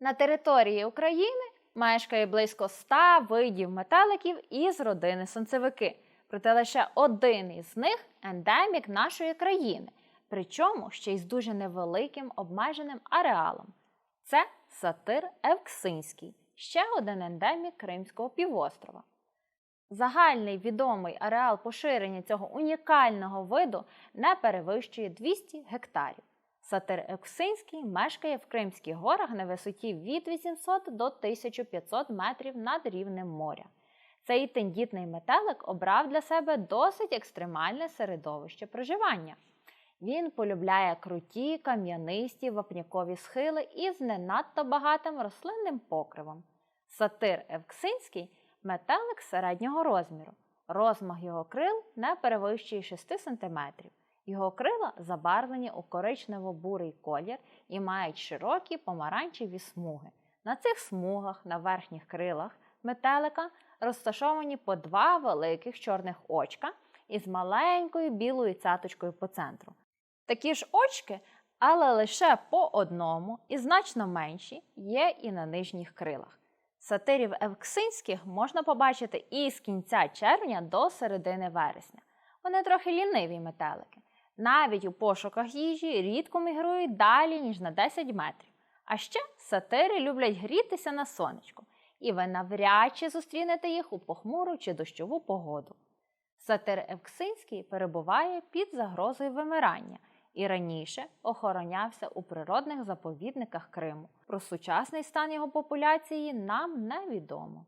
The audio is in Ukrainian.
На території України мешкає близько 100 видів метеликів із родини сонцевики. Проте лише один із них ендемік нашої країни, причому ще й з дуже невеликим обмеженим ареалом. Це сатир Евксинський, ще один ендемік Кримського півострова. Загальний відомий ареал поширення цього унікального виду не перевищує 200 гектарів. Сатир Евксинський мешкає в Кримських горах на висоті від 800 до 1500 метрів над рівнем моря. Цей тендітний метелик обрав для себе досить екстремальне середовище проживання. Він полюбляє круті, кам'янисті, вапнякові схили із не надто багатим рослинним покривом. Сатир Евксинський метелик середнього розміру. Розмах його крил не перевищує 6 см. Його крила забарвлені у коричнево-бурий колір і мають широкі помаранчеві смуги. На цих смугах на верхніх крилах метелика розташовані по два великих чорних очка із маленькою білою цяточкою по центру. Такі ж очки, але лише по одному і значно менші, є і на нижніх крилах. Сатирів евксинських можна побачити і з кінця червня до середини вересня. Вони трохи ліниві метелики. Навіть у пошуках їжі рідко мігрують далі, ніж на 10 метрів. А ще сатири люблять грітися на сонечку, і ви навряд чи зустрінете їх у похмуру чи дощову погоду. Сатир Евксинський перебуває під загрозою вимирання і раніше охоронявся у природних заповідниках Криму. Про сучасний стан його популяції нам невідомо.